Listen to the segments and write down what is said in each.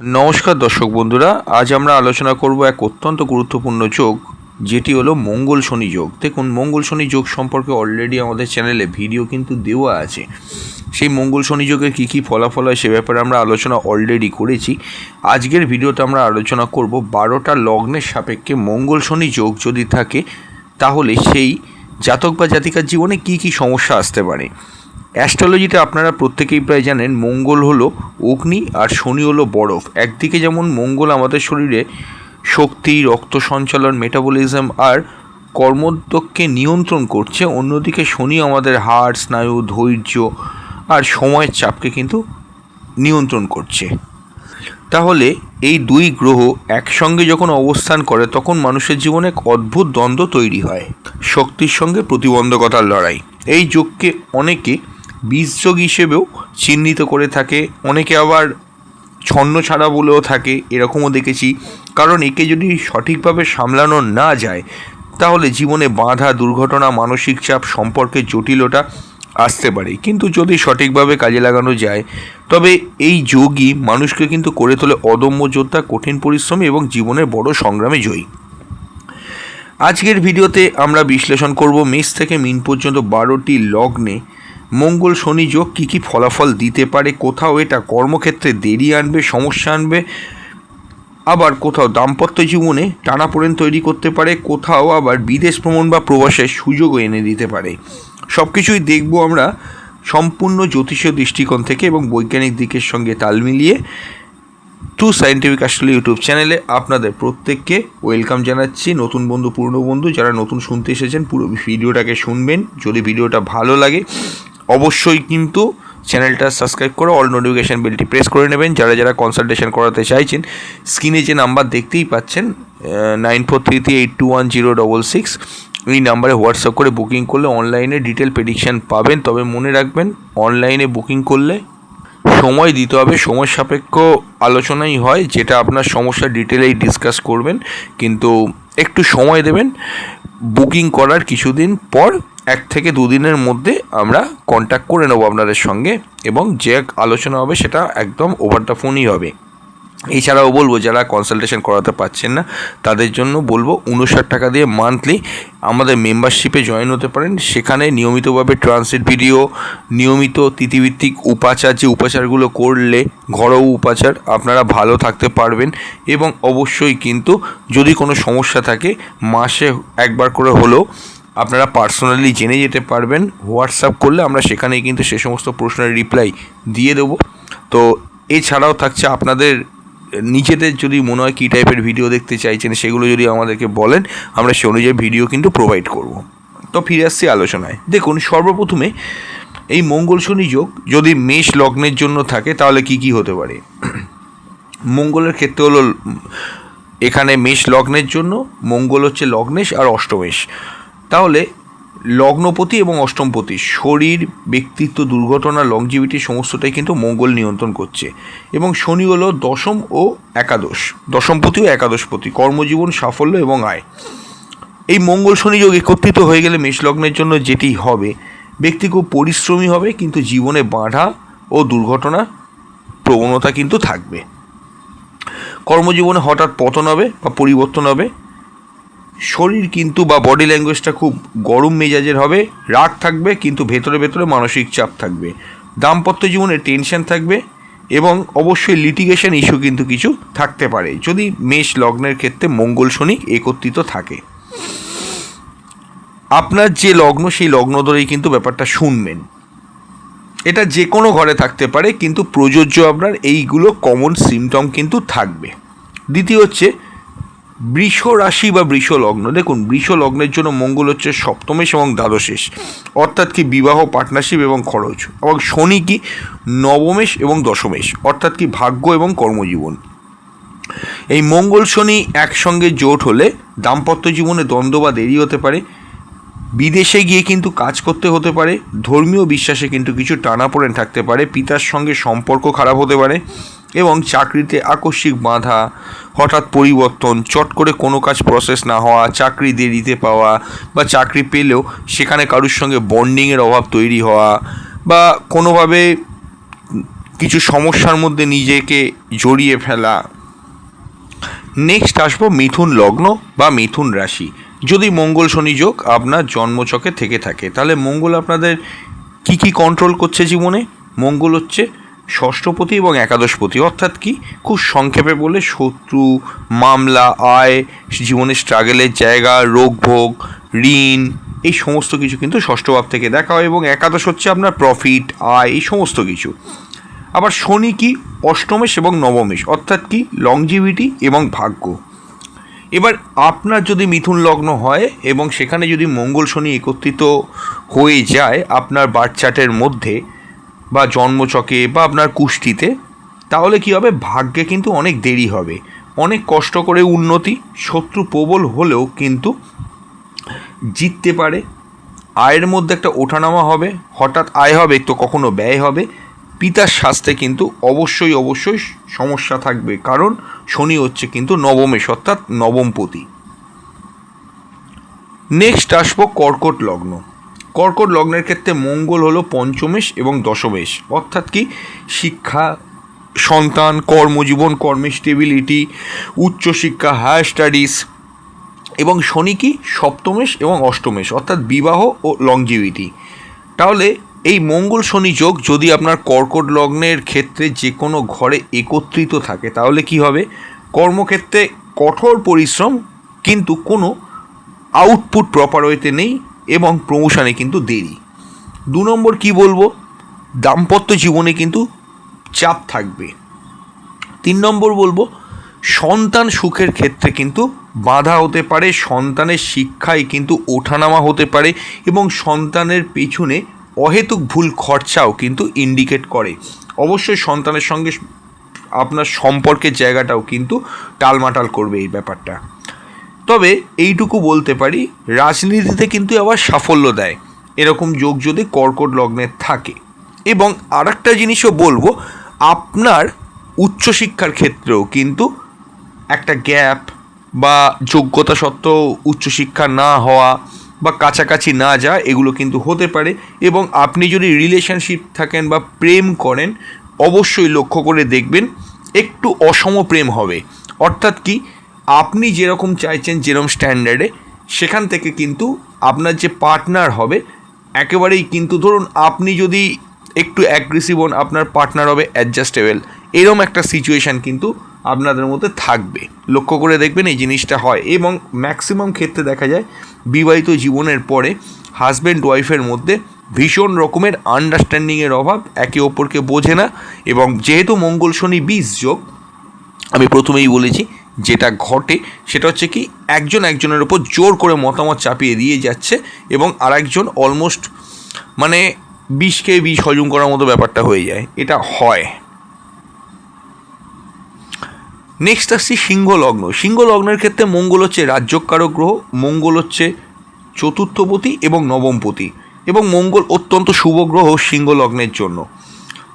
নমস্কার দর্শক বন্ধুরা, আজ আমরা আলোচনা করব এক অত্যন্ত গুরুত্বপূর্ণ যোগ, যেটি হলো মঙ্গল শনি যোগ। দেখুন, মঙ্গল শনি যোগ সম্পর্কে অলরেডি আমাদের চ্যানেলে ভিডিও কিন্তু দেওয়া আছে। সেই মঙ্গল শনি যোগের কী কী ফলাফল হয় সে ব্যাপারে আমরা আলোচনা অলরেডি করেছি। আজকের ভিডিওতে আমরা আলোচনা করব বারোটা লগ্নের সাপেক্ষে মঙ্গল শনি যোগ যদি থাকে, তাহলে সেই জাতক বা জাতিকার জীবনে কী কী সমস্যা আসতে পারে। অ্যাস্ট্রোলজিতে আপনারা প্রত্যেকেই প্রায় জানেন মঙ্গল হলো অগ্নি আর শনি হলো বরফ। একদিকে যেমন মঙ্গল আমাদের শরীরে শক্তি, রক্ত সঞ্চালন মেটাবলিজম আর কর্মোদ্যোগকে নিয়ন্ত্রণ করছে, অন্যদিকে শনি আমাদের হাড়, স্নায়ু, ধৈর্য আর সময়ের চাপকে কিন্তু নিয়ন্ত্রণ করছে। তাহলে এই দুই গ্রহ একসঙ্গে যখন অবস্থান করে, তখন মানুষের জীবনে এক অদ্ভুত দ্বন্দ্ব তৈরি হয়। শক্তির সঙ্গে প্রতিবন্ধকতার লড়াই। এই যোগকে অনেকে বীজযোগ হিসেবেও চিহ্নিত করে থাকে। অনেকে আবার ছন্ন ছাড়া বলেও থাকে, এরকমও দেখেছি। কারণ একে যদি সঠিকভাবে সামলানো না যায়, তাহলে জীবনে বাধা দুর্ঘটনা, মানসিক চাপ সম্পর্কে জটিলতা আসতে পারে। কিন্তু যদি সঠিকভাবে কাজে লাগানো যায়, তবে এই যোগই মানুষকে কিন্তু করে তোলে অদম্য যোদ্ধা, কঠিন পরিশ্রমী এবং জীবনের বড় সংগ্রামে জয়ী। আজকের ভিডিওতে আমরা বিশ্লেষণ করব মেষ থেকে মিন পর্যন্ত বারোটি লগ্নে মঙ্গল শনি যোগ কী কী ফলাফল দিতে পারে, কোথাও এটা কর্মক্ষেত্রে দেরি আনবে, সমস্যা আনবে, আবার কোথাও দাম্পত্য জীবনে টানাপোড়েন তৈরি করতে পারে, কোথাও আবার বিদেশ ভ্রমণ বা প্রবাসের সুযোগও এনে দিতে পারে। সব কিছুই দেখব আমরা সম্পূর্ণ জ্যোতিষীয় দৃষ্টিকোণ থেকে এবং বৈজ্ঞানিক দিকের সঙ্গে তাল মিলিয়ে টু সায়েন্টিফিক আসলে ইউটিউব চ্যানেলে আপনাদের প্রত্যেককে ওয়েলকাম জানাচ্ছি। নতুন বন্ধু, পুরনো বন্ধু, যারা নতুন শুনতে এসেছেন, পুরো ভিডিওটাকে শুনবেন। যদি ভিডিওটা ভালো লাগে অবশ্যই কিন্তু চ্যানেলটা সাবস্ক্রাইব করে অল নোটিফিকেশান বেলটি প্রেস করে নেবেন। যারা যারা কনসালটেশন করাতে চাইছেন স্ক্রিনে যে নাম্বার দেখতেই পাচ্ছেন nine four three three eight two one zero double six এই নাম্বারে হোয়াটসঅ্যাপ করে বুকিং করলে অনলাইনে ডিটেল প্রেডিকশান পাবেন। তবে মনে রাখবেন অনলাইনে বুকিং করলে সময় দিতে হবে। সময় সাপেক্ষ আলোচনাই হয়, যেটা আপনার সমস্যা ডিটেলেই ডিসকাস করবেন। কিন্তু একটু সময় দেবেন। বুকিং করার কিছুদিন পর এক থেকে দুদিনের মধ্যে আমরা কন্ট্যাক্ট করে নেব আপনাদের সঙ্গে এবং যে আলোচনা হবে সেটা একদম ওভার দ্য ফোনই হবে। এছাড়াও বলব, যারা কনসালটেশন করাতে পারছেন না, তাদের জন্য বলব উনষাট টাকা দিয়ে মান্থলি আমাদের মেম্বারশিপে জয়েন হতে পারেন। সেখানে নিয়মিতভাবে ট্রান্সলেট ভিডিও নিয়মিত তিথিভিত্তিক উপাচার, যে উপাচারগুলো করলে ঘরোয়া উপাচার, আপনারা ভালো থাকতে পারবেন এবং অবশ্যই কিন্তু যদি কোনো সমস্যা থাকে, মাসে একবার করে হলেও আপনারা পার্সোনালি জেনে যেতে পারবেন হোয়াটসঅ্যাপ করলে আমরা সেখানেই কিন্তু সে সমস্ত প্রশ্নের রিপ্লাই দিয়ে দেবো। তো এছাড়াও থাকছে আপনাদের, নিজেদের যদি মনে হয় কী টাইপের ভিডিও দেখতে চাইছেন, সেগুলো যদি আমাদেরকে বলেন, আমরা সে অনুযায়ী ভিডিও কিন্তু প্রোভাইড করব। তো ফিরে আসছি আলোচনায়। দেখুন, সর্বপ্রথমে এই মঙ্গল শনি যোগ যদি মেষ লগ্নের জন্য থাকে, তাহলে কি কি হতে পারে? মঙ্গলের ক্ষেত্রে হলো, এখানে মেষ লগ্নের জন্য, মঙ্গল হচ্ছে লগ্নেশ আর অষ্টমেশ। তাহলে লগ্নপতি এবং অষ্টমপতি, শরীর, ব্যক্তিত্ব, দুর্ঘটনা লংজিভিটি সমস্তটাই কিন্তু মঙ্গল নিয়ন্ত্রণ করছে। এবং শনি হলো দশম ও একাদশ। দশমপতি ও একাদশপতি, কর্মজীবন, সাফল্য এবং আয়। এই মঙ্গল শনি যোগ একত্রিত হয়ে গেলে মেষলগ্নের জন্য যেটি হবে, ব্যক্তি খুব পরিশ্রমী হবে, কিন্তু জীবনে বাধা ও দুর্ঘটনা প্রবণতা কিন্তু থাকবে। কর্মজীবনে হঠাৎ পতন হবে বা পরিবর্তন হবে শরীর কিন্তু বা বডি ল্যাঙ্গুয়েজটা খুব গরম মেজাজের হবে, রাগ থাকবে কিন্তু ভেতরে ভেতরে মানসিক চাপ থাকবে। দাম্পত্য জীবনে টেনশন থাকবে এবং অবশ্যই লিটিগেশন ইস্যু কিন্তু কিছু থাকতে পারে। যদি মেষ লগ্নের ক্ষেত্রে মঙ্গল শনি একত্রিত থাকে। আপনার যে লগ্ন, সেই লগ্ন ধরেই কিন্তু ব্যাপারটা শুনবেন। এটা যে কোনো ঘরে থাকতে পারে, কিন্তু প্রযোজ্য আপনার এইগুলো কমন সিমটম কিন্তু থাকবে। দ্বিতীয় হচ্ছে বৃষ রাশি বা বৃষ লগ্ন। দেখুন, বৃষ লগ্নের জন্য মঙ্গল হচ্ছে সপ্তমেশ এবং দ্বাদশেষ অর্থাৎ কি বিবাহ পার্টনারশিপ এবং খরচ। এবং শনি কি নবমেশ এবং দশমেশ। অর্থাৎ কি ভাগ্য এবং কর্মজীবন। এই মঙ্গল শনি একসঙ্গে জোট হলে দাম্পত্য জীবনে দ্বন্দ্ব বা দেরি হতে পারে। বিদেশে গিয়ে কিন্তু কাজ করতে হতে পারে। ধর্মীয় বিশ্বাসে কিন্তু কিছু টানাপোড়েন থাকতে পারে। পিতার সঙ্গে সম্পর্ক খারাপ হতে পারে। এবং চাকরিতে আকস্মিক বাধা, হঠাৎ পরিবর্তন, চট করে কোনো কাজ প্রসেস না হওয়া, চাকরি দেরিতে পাওয়া বা চাকরি পেলেও সেখানে কারুর সঙ্গে বন্ডিংয়ের অভাব তৈরি হওয়া বা কোনোভাবে কিছু সমস্যার মধ্যে নিজেকে জড়িয়ে ফেলা। নেক্সট আসব মিথুন লগ্ন বা মিথুন রাশি। যদি মঙ্গল শনি যোগ আপনার জন্মচকে থেকে থাকে, তাহলে মঙ্গল আপনাদের কি কি কন্ট্রোল করছে জীবনে? মঙ্গল হচ্ছে ষষ্ঠপতি এবং একাদশপতি, অর্থাৎ কি? খুব সংক্ষেপে বলে শত্রু, মামলা, আয়, জীবনের স্ট্রাগেলের জায়গা রোগ ভোগ ঋণ, এই সমস্ত কিছু কিন্তু ষষ্ঠ ভাব থেকে দেখা হয় এবং একাদশ হচ্ছে আপনার প্রফিট আয়, এই সমস্ত কিছু। আবার শনি কি? অষ্টমেশ এবং নবমেশ, অর্থাৎ কি? লংজিভিটি এবং ভাগ্য। এবার আপনার যদি মিথুন লগ্ন হয় এবং সেখানে যদি মঙ্গল শনি একত্রিত হয়ে যায় আপনার বাচ্চাটের মধ্যে বা জন্মচকে বা আপনার কুষ্টিতে, তাহলে কি হবে? ভাগ্যে কিন্তু অনেক দেরি হবে। অনেক কষ্ট করে উন্নতি, শত্রু প্রবল হলেও কিন্তু জিততে পারে। আয়ের মধ্যে একটা ওঠানামা হবে। হঠাৎ আয় হবে, তো কখনো ব্যয় হবে। পিতার স্বাস্থ্যে কিন্তু অবশ্যই অবশ্যই সমস্যা থাকবে। কারণ শনি হচ্ছে কিন্তু নবমেশ অর্থাৎ নবমপতি। নেক্সট আসব কর্কট লগ্ন। কর্কট লগ্নের ক্ষেত্রে মঙ্গল হলো পঞ্চমেশ এবং দশমেশ। অর্থাৎ কি? শিক্ষা, সন্তান, কর্মজীবন কর্মে স্টেবিলিটি উচ্চশিক্ষা, হায়ার স্টাডিজ এবং শনি কি? সপ্তমেশ এবং অষ্টমেশ। অর্থাৎ বিবাহ ও লংজিভিটি তাহলে এই মঙ্গল শনি যোগ যদি আপনার কর্কট লগ্নের ক্ষেত্রে যে কোনো ঘরে একত্রিত থাকে, তাহলে কি হবে? কর্মক্ষেত্রে কঠোর পরিশ্রম, কিন্তু কোনো আউটপুট প্রপার ওয়েতে নেই। এবং প্রমোশনে কিন্তু দেরি। দু নম্বর কি বলব? দাম্পত্য জীবনে কিন্তু চাপ থাকবে। তিন নম্বর বলব, সন্তান সুখের ক্ষেত্রে কিন্তু বাধা হতে পারে, সন্তানের শিক্ষায় কিন্তু ওঠানামা হতে পারে এবং সন্তানের পেছনে অহেতুক ভুল খরচাও কিন্তু ইন্ডিকেট করে। অবশ্যই সন্তানের সঙ্গে আপনার সম্পর্কের জায়গাটাও কিন্তু টালমাটাল করবে এই ব্যাপারটা। তবে এইটুকু বলতে পারি, রাজনীতিতে কিন্তু আবার সাফল্য দেয়। এরকম যোগ যদি কর্কট লগ্নের থাকে। এবং আর একটা জিনিসও বলব, আপনার উচ্চশিক্ষার ক্ষেত্রেও কিন্তু একটা গ্যাপ বা যোগ্যতা সত্ত্বেও উচ্চশিক্ষা না হওয়া বা কাছাকাছি না যাওয়া, এগুলো কিন্তু হতে পারে। এবং আপনি যদি রিলেশনশিপ থাকেন বা প্রেম করেন, অবশ্যই লক্ষ্য করে দেখবেন, একটু অসম প্রেম হবে। অর্থাৎ কি? আপনি যেরকম চাইছেন, যেরকম স্ট্যান্ডার্ডে সেখান থেকে কিন্তু আপনার যে পার্টনার হবে, একেবারেই কিন্তু ধরুন আপনি যদি একটু অ্যাগ্রেসিভ হন, আপনার পার্টনার হবে অ্যাডজাস্টেবল এরম একটা সিচুয়েশান কিন্তু আপনাদের মধ্যে থাকবে। লক্ষ্য করে দেখবেন এই জিনিসটা হয়। এবং ম্যাক্সিমাম ক্ষেত্রে দেখা যায়, বিবাহিত জীবনের পরে হাজব্যান্ড ওয়াইফের মধ্যে ভীষণ রকমের আন্ডারস্ট্যান্ডিংয়ের অভাব একে অপরকে বোঝে না। এবং যেহেতু মঙ্গল শনি বিষ যোগ, আমি প্রথমেই বলেছি যেটা ঘটে সেটা হচ্ছে কি একজন একজনের ওপর জোর করে মতামত চাপিয়ে দিয়ে যাচ্ছে এবং আরেকজন অলমোস্ট মানে বিষকে বিষ হজম করার মতো ব্যাপারটা হয়ে যায়। এটা হয়। নেক্সট আসছি সিংহ লগ্ন। সিংহ লগ্নের ক্ষেত্রে মঙ্গল হচ্ছে রাজ্যকারক গ্রহ, মঙ্গল হচ্ছে চতুর্থপতি এবং নবমপতি এবং মঙ্গল অত্যন্ত শুভ গ্রহ সিংহ লগ্নের জন্য।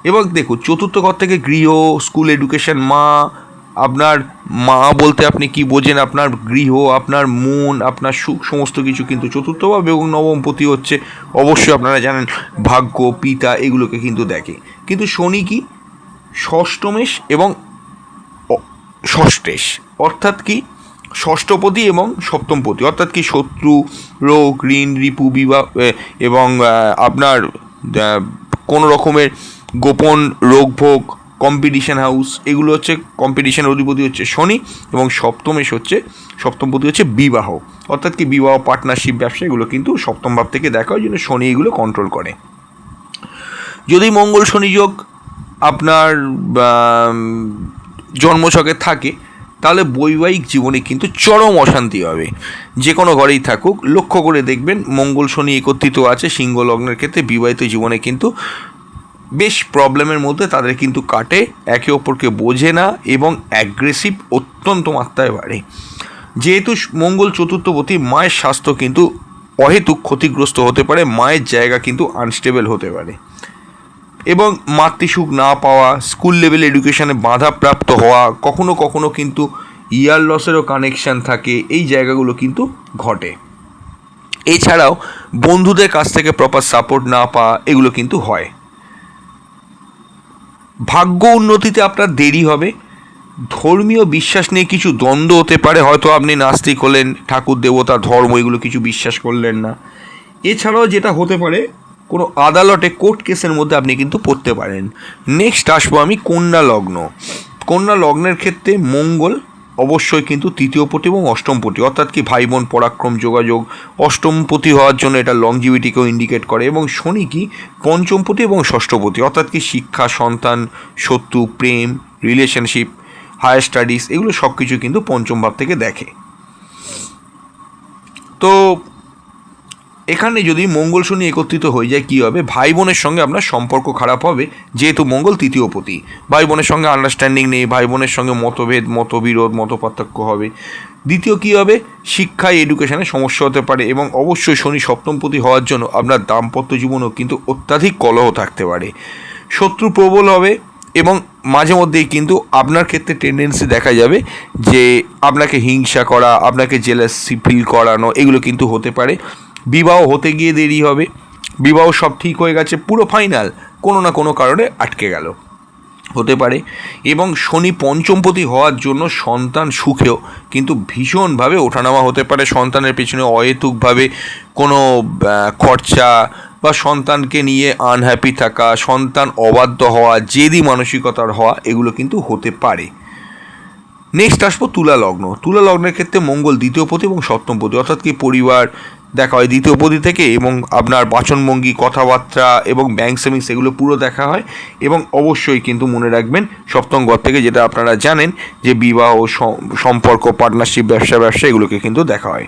এবং দেখুন, চতুর্থ ঘর থেকে গৃহ স্কুল এডুকেশন মা আপনার মা বলতে আপনি কি বোঝেন? আপনার গৃহ, আপনার মন, আপনার সুখ, সমস্ত কিছু কিন্তু চতুর্থ ভাব এবং নবমপতি হচ্ছে অবশ্যই আপনারা জানেন ভাগ্য, পিতা এগুলোকে কিন্তু দেখে। কিন্তু শনি কি? ষষ্ঠমেশ এবং ষষ্ঠেশ অর্থাৎ কি? ষষ্ঠপতি এবং সপ্তমপতি। অর্থাৎ কি? শত্রু, রোগ, ঋণ, রিপু, বিবাহ এবং আপনার কোনো রকমের গোপন রোগ ভোগ কম্পিটিশন হাউস এগুলো হচ্ছে কম্পিটিশন অধিপতি হচ্ছে শনি এবং সপ্তমেশ হচ্ছে সপ্তমপতি হচ্ছে বিবাহ। অর্থাৎ কি বিবাহ পার্টনারশিপ ব্যবসা, এগুলো কিন্তু সপ্তম ভাব থেকে দেখা হয় জন্য শনি এগুলো কন্ট্রোল করে। যদি মঙ্গল শনি যোগ আপনার জন্মছকে থাকে, তাহলে বৈবাহিক জীবনে কিন্তু চরম অশান্তি হবে। যে কোনো ঘরেই থাকুক, লক্ষ্য করে দেখবেন মঙ্গল শনি একত্রিত আছে, সিংহ লগ্নের ক্ষেত্রে বিবাহিত জীবনে কিন্তু বেশ প্রবলেমের মধ্যে তাদের কিন্তু কাটে, একে অপরকে বোঝে না এবং অ্যাগ্রেসিভ অত্যন্ত মাত্রায় বাড়ে। যেহেতু মঙ্গল চতুর্থপতি মায়ের স্বাস্থ্য কিন্তু অহেতুক ক্ষতিগ্রস্ত হতে পারে, মায়ের জায়গা কিন্তু আনস্টেবল হতে পারে। এবং মাতৃসুখ না পাওয়া স্কুল লেভেল এডুকেশনে বাধাপ্রাপ্ত হওয়া, কখনো কখনো কিন্তু ইয়ার লসেরও কানেকশান থাকে, এই জায়গাগুলো কিন্তু ঘটে। এছাড়াও বন্ধুদের কাছ থেকে প্রপার সাপোর্ট না পাওয়া, এগুলো কিন্তু হয়। ভাগ্য উন্নতিতে আপনার দেরি হবে। ধর্মীয় বিশ্বাস নিয়ে কিছু দ্বন্দ্ব হতে পারে, হয়তো আপনি নাস্তিক হলেন, ঠাকুর, দেবতা, ধর্ম, এগুলো কিছু বিশ্বাস করলেন না। এছাড়াও যেটা হতে পারে, কোনো আদালতে কোর্ট কেসের মধ্যে আপনি কিন্তু পড়তে পারেন। নেক্সট আসব আমি কন্যা লগ্ন। কন্যা লগ্নের ক্ষেত্রে মঙ্গল অবশ্যই কিন্তু তৃতীয় পতি এবং অষ্টম পতি অর্থাৎ কি ভাই বোন পরাক্রম যোগাযোগ, অষ্টম পতি হওয়ার জন্য এটা লংজিভিটিকেও ইন্ডিকেট করে এবং শনি কি পঞ্চম পতি এবং ষষ্ঠ পতি অর্থাৎ কি শিক্ষা, সন্তান, শত্রু, প্রেম রিলেশনশিপ হায়ার স্টাডিজ এগুলো সব কিছু কিন্তু পঞ্চম ভাব থেকে দেখে। তো এখানে যদি মঙ্গল শনি একত্রিত হয়ে যায়, কী হবে? ভাই বোনের সঙ্গে আপনার সম্পর্ক খারাপ হবে, যেহেতু মঙ্গল তৃতীয় পতি। ভাই বোনের সঙ্গে আন্ডারস্ট্যান্ডিং নেই, ভাই বোনের সঙ্গে মতভেদ, মতবিরোধ, মতপার্থক্য হবে। দ্বিতীয় কী হবে? শিক্ষায় এডুকেশনে সমস্যা হতে পারে এবং অবশ্যই শনি সপ্তমপতি হওয়ার জন্য আপনার দাম্পত্য জীবনেও কিন্তু অত্যাধিক কলহ থাকতে পারে। শত্রু প্রবল হবে এবং মাঝে মধ্যেই কিন্তু আপনার ক্ষেত্রে টেন্ডেন্সি দেখা যাবে যে আপনাকে হিংসা করা, আপনাকে জেলাসি ফিল করানো, এগুলো কিন্তু হতে পারে। বিবাহ হতে গিয়ে দেরি হবে। বিবাহ সব ঠিক হয়ে গেছে, পুরো ফাইনাল কোনো না কোনো কারণে আটকে গেল। হতে পারে। এবং শনি পঞ্চমপতি হওয়ার জন্য সন্তান সুখেও কিন্তু ভীষণভাবে ওঠানামা হতে পারে। সন্তানের পেছনে অহেতুকভাবে কোনো খরচা বা সন্তানকে নিয়ে আনহ্যাপি থাকা, সন্তান অবাধ্য হওয়া, জেদি মানসিকতার হওয়া, এগুলো কিন্তু হতে পারে। নেক্সট আসব তুলা লগ্ন। তুলা লগ্নের ক্ষেত্রে মঙ্গল দ্বিতীয় পতি এবং সপ্তম পতি। অর্থাৎ কি পরিবার দেখা হয় দ্বিতীয় পতি থেকে এবং আপনার বাচনভঙ্গি, কথাবার্তা এবং ব্যাংক সেভিংস এগুলো পুরো দেখা হয় এবং অবশ্যই কিন্তু মনে রাখবেন সপ্তম ঘর থেকে যেটা আপনারা জানেন যে বিবাহ সম্পর্ক পার্টনারশিপ ব্যবসা ব্যবসা এগুলোকে কিন্তু দেখা হয়।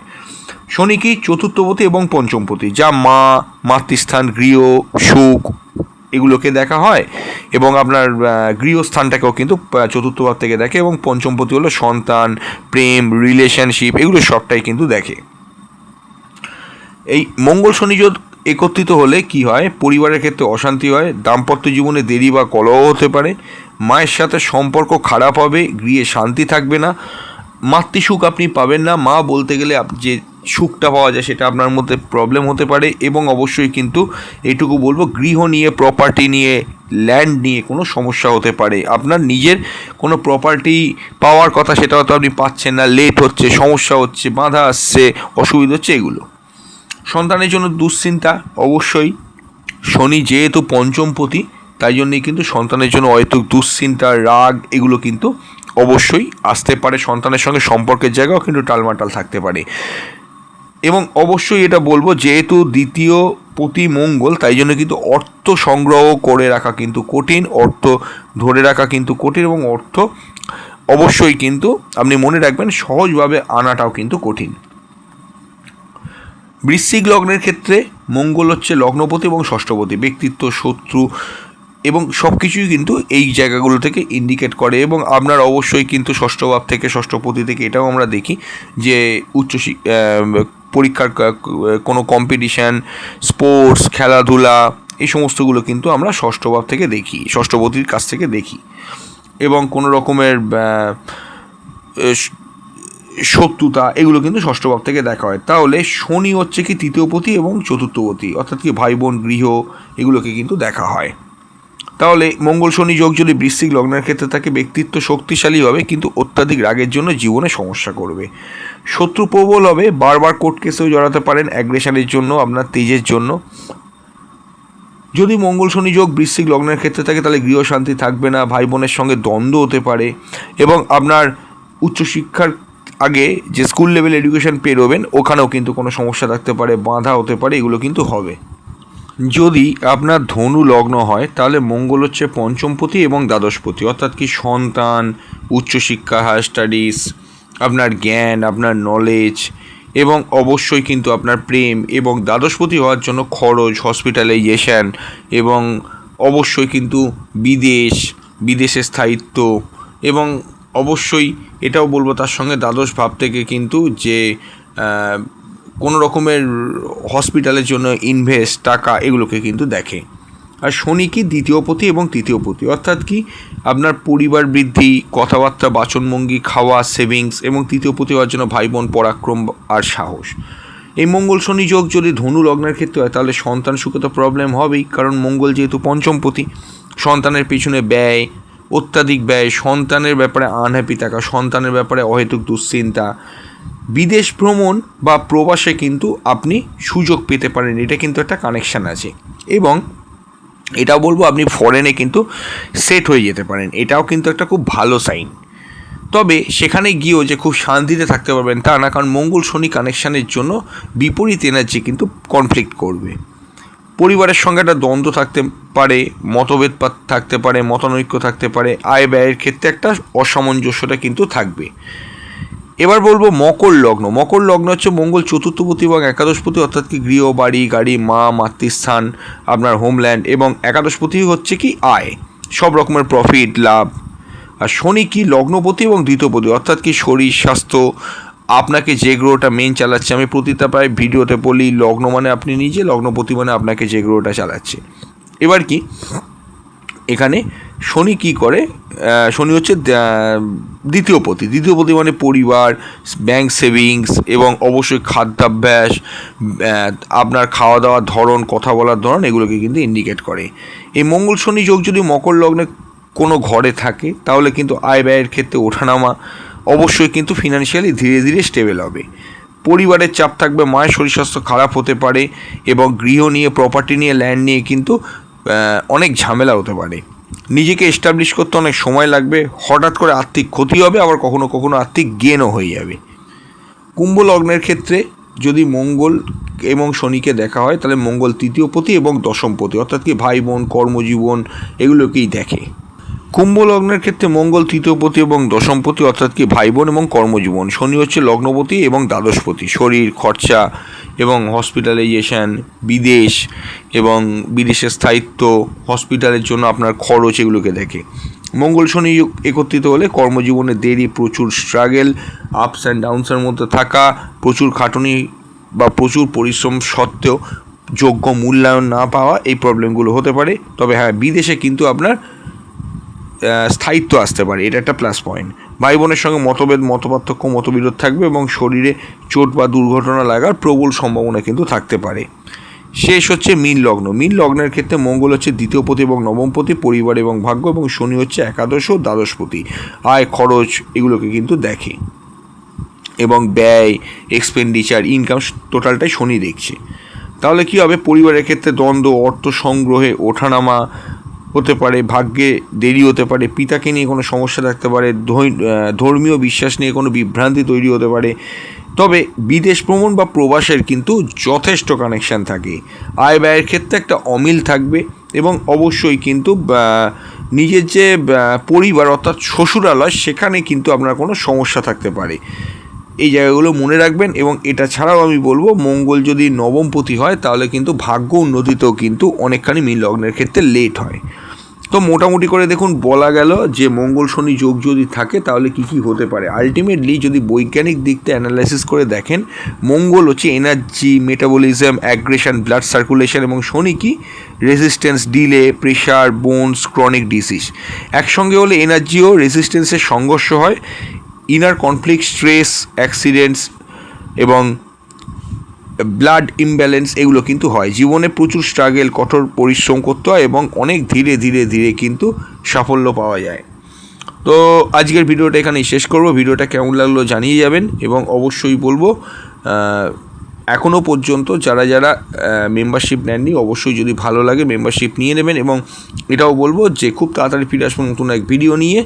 শনি কি চতুর্থপতি এবং পঞ্চমপতি, যা মা, মাতৃস্থান, গৃহ, সুখ এগুলোকে দেখা হয় এবং আপনার গৃহস্থানটাকেও কিন্তু চতুর্থ থেকে দেখে এবং পঞ্চমপতি হলো সন্তান, প্রেম রিলেশনশিপ এগুলো সবটাই কিন্তু দেখে। এই মঙ্গল শনি যোগ একত্রিত হলে কি হয়? পরিবারের ক্ষেত্রে অশান্তি হয়, দাম্পত্য জীবনে দেরি বা কলহ হতে পারে, মায়ের সাথে সম্পর্ক খারাপ হবে, গৃহে শান্তি থাকবে না, মাতৃসুখ আপনি পাবেন না, মা বলতে গেলে যে সুখটা পাওয়া যায় সেটা আপনার মধ্যে প্রবলেম হতে পারে এবং অবশ্যই কিন্তু এইটুকু বলব, গৃহ নিয়ে প্রপার্টি নিয়ে ল্যান্ড নিয়ে কোনো সমস্যা হতে পারে। আপনার নিজের কোনো প্রপার্টি পাওয়ার কথা সেটা হয়তো আপনি পাচ্ছেন না লেট হচ্ছে, সমস্যা হচ্ছে, বাধা আসছে, অসুবিধা হচ্ছে এগুলো। সন্তানের জন্য দুশ্চিন্তা, অবশ্যই। শনি যেহেতু পঞ্চমপতি, তাই জন্যই কিন্তু সন্তানের জন্য হয়তো দুশ্চিন্তা, রাগ, এগুলো কিন্তু অবশ্যই আসতে পারে। সন্তানের সঙ্গে সম্পর্কের জায়গাও কিন্তু টালমাটাল থাকতে পারে। এবং অবশ্যই এটা বলব, যেহেতু দ্বিতীয় পতি মঙ্গল, তাই জন্য কিন্তু অর্থ সংগ্রহ করে রাখা কিন্তু কঠিন, অর্থ ধরে রাখা কিন্তু কঠিন এবং অর্থ অবশ্যই কিন্তু আপনি মনে রাখবেন সহজভাবে আনাটাও কিন্তু কঠিন। বৃশ্চিক লগ্নের ক্ষেত্রে মঙ্গল হচ্ছে লগ্নপতি এবং ষষ্ঠপতি, ব্যক্তিত্ব, শত্রু এবং সব কিছুই কিন্তু এই জায়গাগুলো থেকে ইন্ডিকেট করে এবং আপনার অবশ্যই কিন্তু ষষ্ঠ ভাব থেকে, ষষ্ঠপতি থেকে এটাও আমরা দেখি যে উচ্চ পরীক্ষার কোনো কম্পিটিশান স্পোর্টস খেলাধুলা এই সমস্তগুলো কিন্তু আমরা ষষ্ঠ ভাব থেকে দেখি, ষষ্ঠপতির কাছ থেকে দেখি এবং কোনো রকমের শত্রুতা, এগুলো কিন্তু ষষ্ঠ ভাব থেকে দেখা হয়। তাহলে শনি হচ্ছে কি তৃতীয়পতি এবং চতুর্থপতি অর্থাৎ কি ভাই, বোন, গৃহ, এগুলোকে কিন্তু দেখা হয়। তাহলে মঙ্গল শনি যোগ যদি বৃশ্চিক লগ্নের ক্ষেত্রে থাকে, ব্যক্তিত্ব শক্তিশালী হবে কিন্তু অত্যাধিক রাগের জন্য জীবনে সমস্যা করবে। শত্রু প্রবল হবে, বারবার কোর্ট কেসেও জড়াতে পারেন অ্যাগ্রেশনের জন্য, আপনার তেজের জন্য। যদি মঙ্গল শনি যোগ বৃশ্চিক লগ্নের ক্ষেত্রে থাকে, তাহলে গৃহশান্তি থাকবে না, ভাই, বোনের সঙ্গে দ্বন্দ্ব হতে পারে এবং আপনার উচ্চশিক্ষার আগে যে স্কুল লেভেল এডুকেশন পেরোবেন ওখানেও কিন্তু কোনো সমস্যা থাকতে পারে, বাঁধা হতে পারে, এগুলো কিন্তু হবে। যদি আপনার ধনু লগ্ন হয়, তাহলে মঙ্গল হচ্ছে পঞ্চমপতি এবং দ্বাদশপতি। অর্থাৎ কি সন্তান, উচ্চশিক্ষা হায়ার স্টাডিজ আপনার জ্ঞান, আপনার নলেজ এবং অবশ্যই কিন্তু আপনার প্রেম এবং দ্বাদশপতি হওয়ার জন্য খরচ হসপিটালাইজেশান এবং অবশ্যই কিন্তু বিদেশ বিদেশে স্থায়িত্ব এবং অবশ্যই এটাও বলব তার সঙ্গে দ্বাদশ ভাব থেকে কিন্তু যে কোনো রকমের হসপিটালের জন্য ইনভেস্ট টাকা এগুলোকে কিন্তু দেখে। আর শনি কি দ্বিতীয় পতি এবং তৃতীয় পতি? অর্থাৎ কি আপনার পরিবার বৃদ্ধি, কথাবার্তা, বাচনভঙ্গি, খাওয়া সেভিংস এবং তৃতীয় পতি হওয়ার জন্য ভাই বোন পরাক্রম আর সাহস। এই মঙ্গল শনি যোগ যদি ধনু লগ্নের ক্ষেত্রে হয়, তাহলে সন্তান সুখে তো প্রবলেম হবেই, কারণ মঙ্গল যেহেতু পঞ্চমপতি সন্তানের পিছনে ব্যয় অত্যাধিক ব্যয়, সন্তানের ব্যাপারে আনহ্যাপি থাকা, সন্তানের ব্যাপারে অহেতুক দুশ্চিন্তা। বিদেশ ভ্রমণ বা প্রবাসে কিন্তু আপনি সুযোগ পেতে পারেন, এটা কিন্তু একটা কানেকশান আছে। এবং এটাও বলব আপনি ফরেনে কিন্তু সেট হয়ে যেতে পারেন, এটাও কিন্তু একটা খুব ভালো সাইন তবে সেখানে গিয়েও যে খুব শান্তিতে থাকতে পারবেন তা না, কারণ মঙ্গল শনি কানেকশানের জন্য বিপরীত এনার্জি কিন্তু কনফ্লিক্ট করবে। পরিবারের সঙ্গে একটা দ্বন্দ্ব থাকতে পারে, মতভেদ থাকতে পারে, মতানৈক্য থাকতে পারে, আয় ব্যয়ের ক্ষেত্রে একটা অসামঞ্জস্যটা কিন্তু থাকবে। এবার বলব মকর লগ্ন। মকর লগ্ন হচ্ছে মঙ্গল চতুর্থপতি এবং একাদশপতি অর্থাৎ কি গৃহ, বাড়ি, গাড়ি, মা, মাতৃস্থান, আপনার হোমল্যান্ড এবং একাদশপতি হচ্ছে কি আয়। সব রকমের প্রফিট লাভ। আর শনি কি লগ্নপতি এবং দ্বিতীয়পতি অর্থাৎ কি শরীর, স্বাস্থ্য আপনাকে যে গ্রহটা মেন চালাচ্ছে, আমি প্রতিটা প্রায় ভিডিওতে বলি, লগ্ন মানে আপনি নিজে, লগ্নপতি মানে আপনাকে যে গ্রহটা চালাচ্ছে। এবার কি? এখানে শনি কি করে? শনি হচ্ছে দ্বিতীয় পতি। দ্বিতীয় পতি মানে পরিবার ব্যাংক সেভিংস এবং অবশ্যই খাদ্যাভ্যাস আপনার খাওয়া দাওয়ার ধরন, কথা বলার ধরন, এগুলোকে কিন্তু ইন্ডিকেট করে। এই মঙ্গল শনি যোগ যদি মকর লগ্নে কোনো ঘরে থাকে, তাহলে কিন্তু আয় ব্যয়ের ক্ষেত্রে ওঠানামা অবশ্যই কিন্তু ফিনান্সিয়ালি ধীরে ধীরে স্টেবল হবে। পরিবারের চাপ থাকবে, মায়ের শরীর স্বাস্থ্য খারাপ হতে পারে এবং গৃহ নিয়ে প্রপার্টি নিয়ে ল্যান্ড নিয়ে কিন্তু অনেক ঝামেলা হতে পারে। নিজেকে এস্টাবলিশ করতে অনেক সময় লাগবে, হঠাৎ করে আর্থিক ক্ষতি হবে, আবার কখনো কখনো আর্থিক গেনও হয়ে যাবে। কুম্ভ লগ্নের ক্ষেত্রে যদি মঙ্গল এবং শনিকে দেখা হয়, তাহলে মঙ্গল তৃতীয় পতি এবং দশম পতি, অর্থাৎ কি ভাই বোন, কর্মজীবন, এগুলোকেই দেখে। কুম্ভ লগ্নের ক্ষেত্রে মঙ্গল, তৃতীয়পতি এবং দশমপতি অর্থাৎ কি ভাই বোন এবং কর্মজীবন। শনি হচ্ছে লগ্নপতি এবং দ্বাদশপতি। শরীর, খরচা এবং হসপিটালাইজেশন বিদেশ এবং বিদেশের স্থায়িত্ব হসপিটালের জন্য আপনার খরচ এগুলোকে দেখে। মঙ্গল, শনি একত্রিত হলে কর্মজীবনে দেরি, প্রচুর স্ট্রাগেল আপস অ্যান্ড ডাউনসের মধ্যে থাকা, প্রচুর খাটুনি বা প্রচুর পরিশ্রম সত্ত্বেও যোগ্য মূল্যায়ন না পাওয়া এই প্রবলেমগুলো হতে পারে। তবে হ্যাঁ বিদেশে কিন্তু আপনার স্থায়িত্ব আসতে পারে, এটা একটা প্লাস পয়েন্ট ভাই বোনের সঙ্গে মতভেদ, মতপার্থক্য, মতবিরোধ থাকবে এবং শরীরে চোট বা দুর্ঘটনা লাগার প্রবল সম্ভাবনা কিন্তু থাকতে পারে। শেষ হচ্ছে মীন লগ্ন। মীন লগ্নের ক্ষেত্রে মঙ্গল হচ্ছে দ্বিতীয় পতি এবং নবম পতি পরিবার এবং ভাগ্য এবং শনি হচ্ছে একাদশ ও দ্বাদশপতি। আয়, খরচ এগুলোকে কিন্তু দেখে। এবং ব্যয় এক্সপেন্ডিচার ইনকাম টোটালটাই শনি দেখছে। তাহলে কী হবে? পরিবারের ক্ষেত্রে দ্বন্দ্ব, অর্থ সংগ্রহে, ওঠানামা হতে পারে, ভাগ্যে দেরি হতে পারে, পিতাকে নিয়ে কোনো সমস্যা থাকতে পারে ধর্মীয় বিশ্বাস নিয়ে কোনো বিভ্রান্তি তৈরি হতে পারে। তবে বিদেশ ভ্রমণ বা প্রবাসের কিন্তু যথেষ্ট কানেকশান থাকে। আয় ব্যয়ের ক্ষেত্রে একটা অমিল থাকবে এবং অবশ্যই কিন্তু নিজের যে পরিবার অর্থাৎ শ্বশুরালয়, সেখানে কিন্তু আপনার কোনো সমস্যা থাকতে পারে। এই জায়গাগুলো মনে রাখবেন এবং এটা ছাড়াও আমি বলব, মঙ্গল যদি নবমপতি হয়, তাহলে কিন্তু ভাগ্য উন্নতিতেও কিন্তু অনেকখানি মিল লগ্নের ক্ষেত্রে লেট হয়। তো মোটামুটি করে দেখুন, বলা গেল যে মঙ্গল শনি যোগ যদি থাকে, তাহলে কি কি হতে পারে? আলটিমেটলি যদি বৈজ্ঞানিক দিকতে অ্যানালাইসিস করে দেখেন, মঙ্গল হচ্ছে energy metabolism aggression blood circulation এবং শনি কি? Resistance delay pressure bones chronic disease একসঙ্গে হলে এনার্জি ও রেজিস্ট্যান্সের সংঘর্ষ হয় ইনার কনফ্লিক্ট স্ট্রেস অ্যাক্সিডেন্টস এবং ব্লাড ইমব্যালেন্স এগুলো কিন্তু হয়। জীবনে প্রচুর স্ট্রাগেল কঠোর পরিশ্রম করতে হয় এবং অনেক ধীরে ধীরে ধীরে কিন্তু সাফল্য পাওয়া যায়। তো আজকের ভিডিওটা এখানেই শেষ করব। ভিডিওটা কেমন লাগল জানিয়ে যাবেন এবং অবশ্যই বলব এখনও পর্যন্ত যারা যারা মেম্বারশিপ নেননি, অবশ্যই যদি ভালো লাগে মেম্বারশিপ নিয়ে নেবেন এবং এটাও বলব যে খুব তাড়াতাড়ি ফিরে আসব নতুন এক ভিডিও নিয়ে।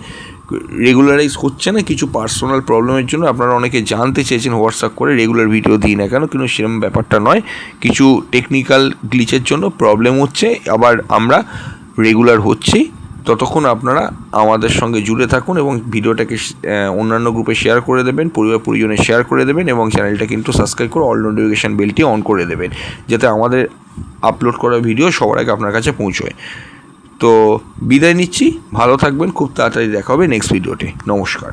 রেগুলারাইজ হচ্ছে না, কিছু পার্সোনাল প্রবলেমের জন্য আপনারা অনেকে জানতে চেয়েছেন হোয়াটসঅ্যাপ করে রেগুলার ভিডিও দিই না কেন, কিন্তু সেরকম ব্যাপারটা নয়। কিছু টেকনিক্যাল গ্লিচের জন্য প্রবলেম হচ্ছে, আবার আমরা রেগুলার হচ্ছি। ততক্ষণ আপনারা আমাদের সঙ্গে জুড়ে থাকুন এবং ভিডিওটাকে অন্যান্য গ্রুপে শেয়ার করে দেবেন, পরিবার পরিজনে শেয়ার করে দেবেন এবং চ্যানেলটা কিন্তু সাবস্ক্রাইব করে অল নোটিফিকেশান বেলটি অন করে দেবেন, যাতে আমাদের আপলোড করা ভিডিও সবার আগে আপনার কাছে পৌঁছয়। তো বিদায় নিচ্ছি ভালো থাকবেন খুব তাড়াতাড়ি দেখা হবে নেক্সট ভিডিওতে নমস্কার।